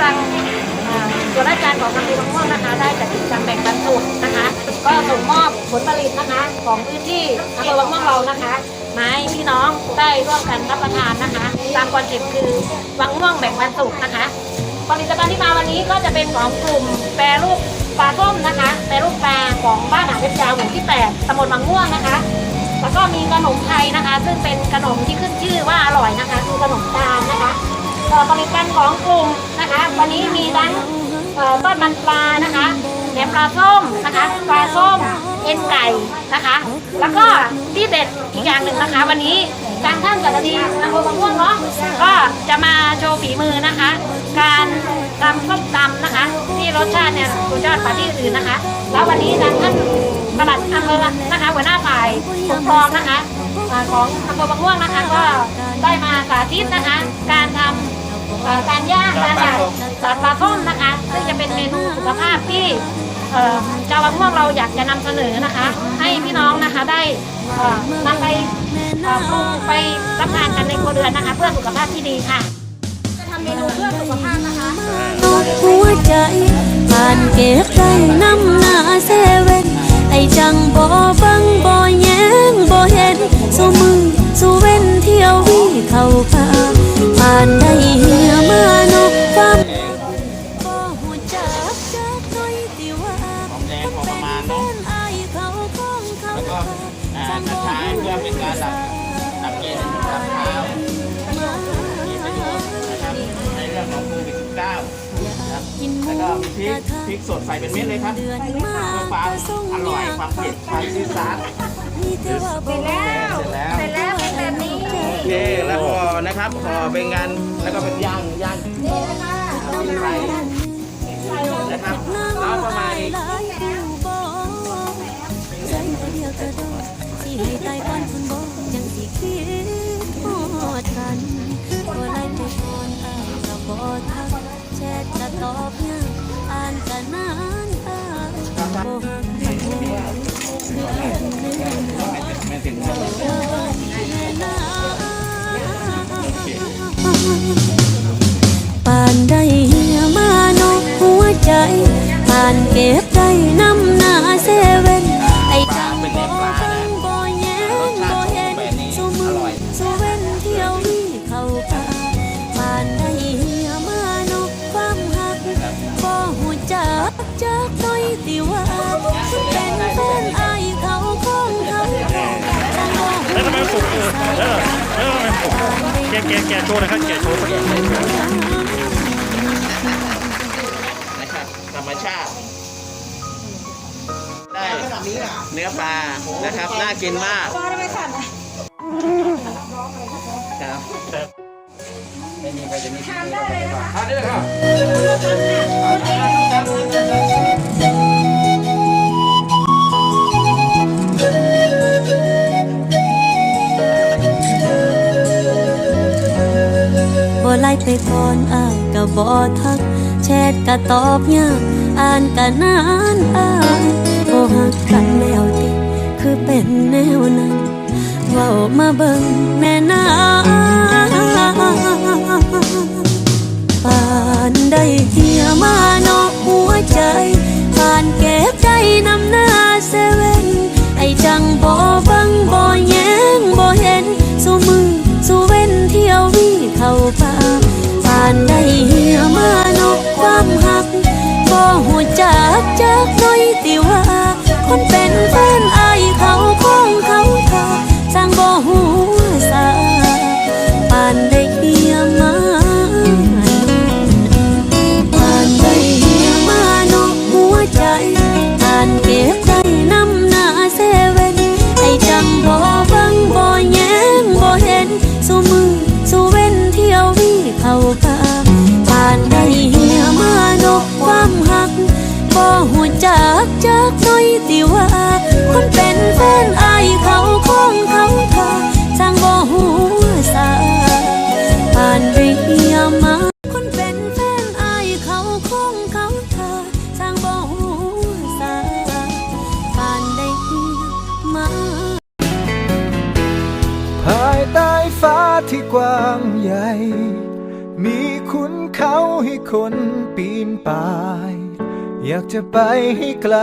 ทางส่วนราชการของอำเภอบางม่วงนะคะ ได้จัดกิจกรรมแบ่งปันสุขนะคะ ก็ส่งมอบผลผลิตนะคะ ของพื้นที่อำเภอบางม่วงเรานะคะมาให้พี่น้องได้ร่วมกันรับประทานนะคะ ตามคอนเซ็ปต์คือบางม่วงแบ่งปันสุขนะคะผลิตภัณฑ์ที่มาวันนี้ก็จะเป็นของกลุ่มแปรรูปปลาต้มนะคะแปรรูปปลาของบ้านหาเพชรยาวหมู่ที่ 8ตำบลบางม่วงนะคะ แล้วก็มีขนมไทยนะคะ ซึ่งเป็นขนมที่ขึ้นชื่อว่าอร่อยนะคะ คือขนม ผลิตภัณฑ์ของกลุ่มนะคะ วันนี้มีทั้งเอ่อทอดมันปลานะคะแหนมปลาส้มนะคะปลาส้มเอ็นไก่นะคะ แล้วก็ที่เด็ดอีกอย่างหนึ่งนะคะ วันนี้ทางท่านจัดดีอำเภอบางม่วงเนาะก็จะมาโชว์ฝีมือนะคะ การทำส้มตำนะคะ ที่รสชาติเนี่ยสุดยอดกว่าที่อื่นนะคะ แล้ววันนี้ทางท่านปลัดอำเภอนะคะหัวหน้าฝ่ายปกครองนะคะของอำเภอบางม่วงนะคะ ก็ได้มาสาธิตนะคะการ เอ่อการย่างการผัดสาปลาส้มนะคะซึ่งจะเป็นเมนูสุขภาพที่เอ่อชาวบางม่วงเราอยากจะนำเสนอนะคะ ให้พี่น้องนะคะได้เอ่อนำไปเอ่อปรุงไปรับประทานกันในครัวเรือนนะคะ เพื่อสุขภาพที่ดีค่ะ จะทำเมนูเพื่อสุขภาพนะคะ นกหัวใจผ่านเก็บได้น้ำหน้าเซเว่นไอจังบ่ฟังบ่แย้งบ่เห็นสู้มือสู้เว้นเที่ยววิ่เข้าป่ แล้วก็มีพริกพริกสดใส่เป็นเม็ดเลยครับเดือนมาเพื่อความอร่อยความเผ็ดความซีดซาร์มีแต่ว่าบ่เสร็จแล้วเสร็จแล้วเป็นแบบนี้โอเคแล้วห่อนะครับห่อเป็นงานแล้วก็เป็นย่างย่างกินไปนะครับ กแชทก็ตอบยังอ่านก็นานตาบ่ฮัก แกแกแกโชว์นะครับแกโชว์สักอย่างนะครับธรรมชาติ ได้เนื้อปลานะครับ น่ากินมากปลาทำไมขาดนะครับไม่มีใครจะมีทานได้เลยนะคะทานได้เลยครับ ไล่ไปก่อนอ้ายก็บ่ทัก แชทก็ตอบยากอ่านก็นานอ้ายบ่ฮักกันแล้วติคือเป็นแนวนั้นเว้ามาเบิ่งแม่นาปานได้เหียมานอกหัวใจปานเก็บใจนำหน้าเซเว่นไอจังบ่านได้เหียมานกความหักบ่หูจักจักน้อยติว่า คนเป็นแฟนอายเขาของเขาเธอสร้างบ่หัวสาปานได้เหียมาผ่านใจเหียมานกหัวใจผ่านเก็บใจน้ำหน้าเซเว่นไอ้จังบ่ฟังบ่แย้งบ่เห็น สู้มือ สู้เว้นเที่ยววิเข้าป่ คนเป็นแฟนอายเขาของเขาเธอสร้างบ่หัวสาผ่านเหียมาคนเป็นแฟนอายเขาคงเขาเธอสร้างบ่หูสาปานได้เหียมาภายใต้ฟ้าที่กว้างใหญ่ มีคุณเขาให้คนปีนป่าย อยากจะไปให้ไกล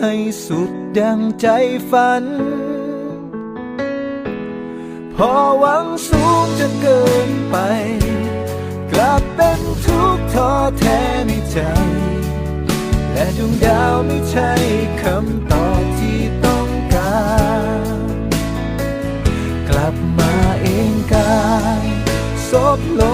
ให้สุดดังใจฝัน พอหวังสูงจนเกินไป กลับเป็นทุกข์ท้อแท้ในใจ และดวงดาวไม่ใช่คำตอบที่ต้องการ กลับมาเองกายซบลง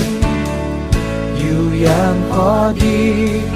พอดี